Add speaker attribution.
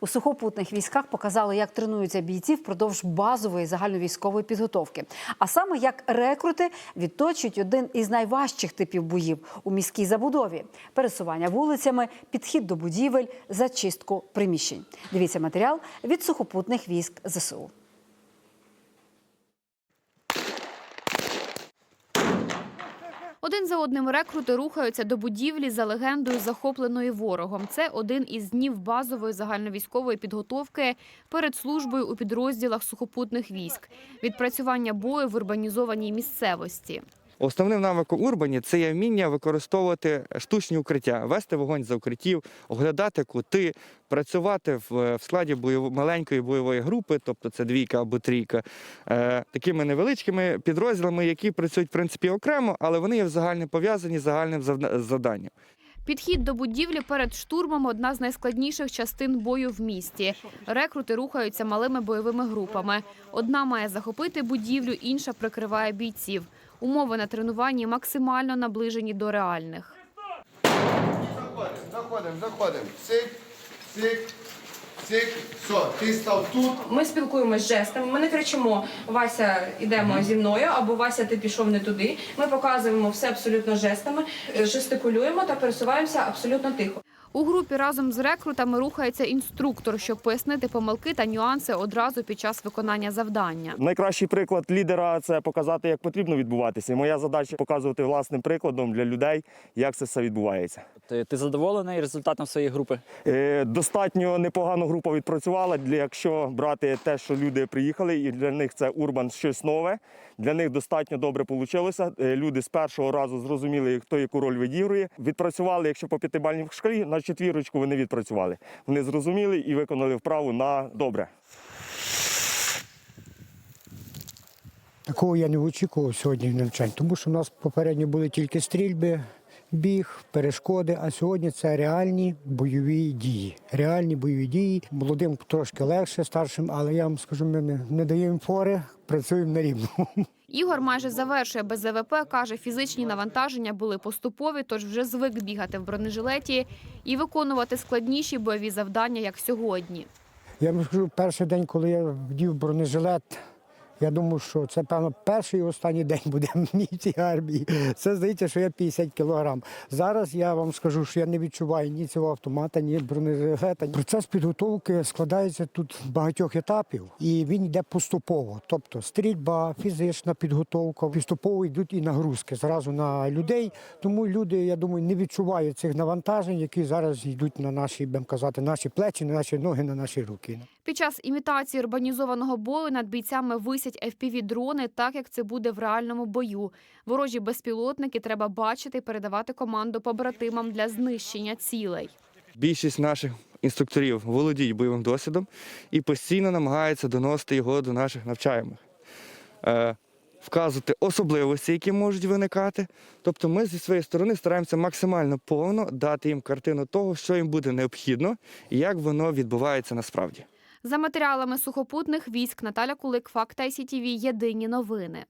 Speaker 1: У сухопутних військах показали, як тренуються бійці впродовж базової загальновійськової підготовки. А саме як рекрути відточують один із найважчих типів боїв у міській забудові: пересування вулицями, підхід до будівель, зачистку приміщень. Дивіться матеріал від сухопутних військ ЗСУ.
Speaker 2: Один за одним рекрути рухаються до будівлі за легендою, захопленої ворогом. Це один із днів базової загальновійськової підготовки перед службою у підрозділах сухопутних військ, відпрацювання бою в урбанізованій місцевості.
Speaker 3: Основним навиком урбані це є вміння використовувати штучні укриття, вести вогонь за укриттів, оглядати кути, працювати в, складі бойов... маленької бойової групи, тобто це двійка або трійка, е, такими невеличкими підрозділами, які працюють в принципі окремо, але вони є загально пов'язані з загальним завда- завданням.
Speaker 2: Підхід до будівлі перед штурмом одна з найскладніших частин бою в місті. Рекрути рухаються малими бойовими групами. Одна має захопити будівлю, інша прикриває бійців. Умови на тренуванні максимально наближені до реальних.
Speaker 4: Заходимо, заходимо, заходимо. Сик, сик, сик. Все, ти став тут.
Speaker 5: Ми спілкуємось жестами. Ми не кричимо Вася, йдемо зі мною або Вася, ти пішов не туди. Ми показуємо все абсолютно жестами, жестикулюємо та пересуваємося абсолютно тихо.
Speaker 2: У групі разом з рекрутами рухається інструктор, щоб пояснити помилки та нюанси одразу під час виконання завдання.
Speaker 6: Найкращий приклад лідера це показати, як потрібно відбуватися. І моя задача показувати власним прикладом для людей, як це все відбувається.
Speaker 7: Ти, ти задоволений результатом своєї групи?
Speaker 6: Е, достатньо непогано група відпрацювала. Для якщо брати те, що люди приїхали, і для них це урбан щось нове. Для них достатньо добре вийшло. Люди з першого разу зрозуміли, хто яку роль відігрує. Відпрацювали, якщо по п'ятибальній шкалі, на четвірочку вони відпрацювали. Вони зрозуміли і виконали вправу на добре.
Speaker 8: Такого я не очікував сьогодні в навчанні, тому що в нас попередньо були тільки стрільби, біг, перешкоди, а сьогодні це реальні бойові дії. Реальні бойові дії. Молодим трошки легше, старшим, але я вам скажу, ми не, не даємо фори, працюємо на рівному.
Speaker 2: Ігор майже завершує без ЗВП, каже, фізичні навантаження були поступові, тож вже звик бігати в бронежилеті і виконувати складніші бойові завдання, як сьогодні.
Speaker 8: Я вам скажу, перший день, коли я вдів бронежилет, я думав, що це, певно, перший і останній день буде мій цій армії. Це здається, що я 50 кілограм. Зараз я вам скажу, що я не відчуваю ні цього автомата, ні бронежилета. Процес підготовки складається тут з багатьох етапів, і він йде поступово. Тобто стрільба, фізична підготовка, поступово йдуть і нагрузки зразу на людей. Тому люди, я думаю, не відчувають цих навантажень, які зараз йдуть на наші, будемо казати, наші плечі, на наші ноги, на наші руки.
Speaker 2: Під час імітації урбанізованого бою над бійцями висять FPV-дрони, так як це буде в реальному бою. Ворожі безпілотники треба бачити і передавати команду побратимам для знищення цілей.
Speaker 3: Більшість наших інструкторів володіють бойовим досвідом і постійно намагаються доносити його до наших навчаємих. Е, Вказувати особливості, які можуть виникати. Тобто ми зі своєї сторони стараємося максимально повно дати їм картину того, що їм буде необхідно і як воно відбувається насправді.
Speaker 2: За матеріалами сухопутних військ Наталя Кулик, Факт ICTV, Єдині новини.